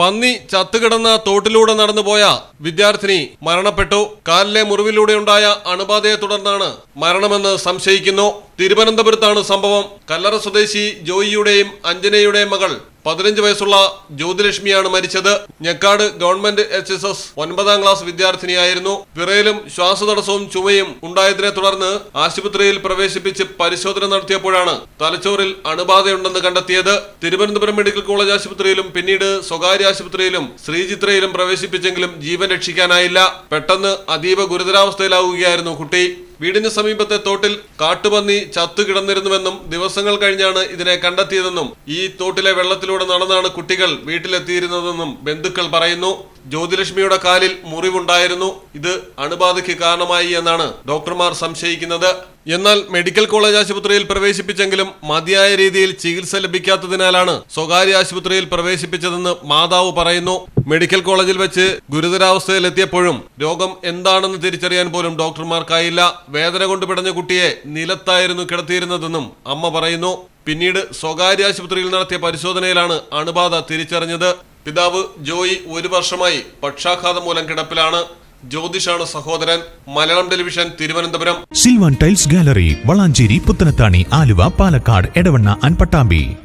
പന്നി ചത്തുകിടന്ന തോട്ടിലൂടെ നടന്നുപോയ വിദ്യാർത്ഥിനി മരണപ്പെട്ടു. കാലിലെ മുറിവിലൂടെയുണ്ടായ അണുബാധയെ തുടർന്നാണ് മരണമെന്ന് സംശയിക്കുന്നു. തിരുവനന്തപുരത്താണ് സംഭവം. കല്ലറ സ്വദേശി ജോയിയുടെയും അഞ്ജനയുടെയും മകൾ പതിനഞ്ച് വയസ്സുള്ള ജ്യോതിലക്ഷ്മിയാണ് മരിച്ചത്. Njekkad government H S S ഒൻപതാം ക്ലാസ് വിദ്യാർത്ഥിനിയായിരുന്നു. വിറയലും ശ്വാസതടസ്സവും ചുമയും ഉണ്ടായതിനെ തുടർന്ന് ആശുപത്രിയിൽ പ്രവേശിപ്പിച്ച് പരിശോധന നടത്തിയപ്പോഴാണ് തലച്ചോറിൽ അണുബാധയുണ്ടെന്ന് കണ്ടെത്തിയത്. തിരുവനന്തപുരം മെഡിക്കൽ കോളേജ് ആശുപത്രിയിലും പിന്നീട് സ്വകാര്യ ആശുപത്രിയിലും ശ്രീചിത്രയിലും പ്രവേശിപ്പിച്ചെങ്കിലും ജീവൻ രക്ഷിക്കാനായില്ല. പെട്ടെന്ന് അതീവ ഗുരുതരാവസ്ഥയിലാവുകയായിരുന്നു കുട്ടി. വീടിന് സമീപത്തെ തോട്ടിൽ കാട്ടുപന്നി ചത്തു കിടന്നിരുന്നുവെന്നും ദിവസങ്ങൾ കഴിഞ്ഞാണ് ഇതിനെ കണ്ടെത്തിയതെന്നും ഈ തോട്ടിലെ വെള്ളത്തിലൂടെ നടന്നാണ് കുട്ടികൾ വീട്ടിലെത്തിയിരുന്നതെന്നും ബന്ധുക്കൾ പറയുന്നു. ജ്യോതിലക്ഷ്മിയുടെ കാലിൽ മുറിവുണ്ടായിരുന്നു. ഇത് അണുബാധയ്ക്ക് കാരണമായി എന്നാണ് ഡോക്ടർമാർ സംശയിക്കുന്നത്. എന്നാൽ മെഡിക്കൽ കോളേജ് ആശുപത്രിയിൽ പ്രവേശിപ്പിച്ചെങ്കിലും മതിയായ രീതിയിൽ ചികിത്സ ലഭിക്കാത്തതിനാലാണ് സ്വകാര്യ ആശുപത്രിയിൽ പ്രവേശിപ്പിച്ചതെന്ന് മാതാവ് പറയുന്നു. മെഡിക്കൽ കോളേജിൽ വെച്ച് ഗുരുതരാവസ്ഥയിലെത്തിയപ്പോഴും രോഗം എന്താണെന്ന് തിരിച്ചറിയാൻ പോലും ഡോക്ടർമാർക്കായില്ല. വേദന കൊണ്ട് പിടഞ്ഞ കുട്ടിയെ നിലത്തായിരുന്നു കിടത്തിയിരുന്നതെന്നും അമ്മ പറയുന്നു. പിന്നീട് സ്വകാര്യ ആശുപത്രിയിൽ നടത്തിയ പരിശോധനയിലാണ് അണുബാധ തിരിച്ചറിഞ്ഞത്. പിതാവ് ജോയി ഒരു വർഷമായി പക്ഷാഘാതം മൂലം കിടപ്പിലാണ്. ജ്യോതിഷാണ് സഹോദരൻ. Malayalam television Thiruvananthapuram. Sylvan tiles gallery Valanchery Puthanathani Aluva Palakkad Edavanna അൻപട്ടാമ്പി. Pattambi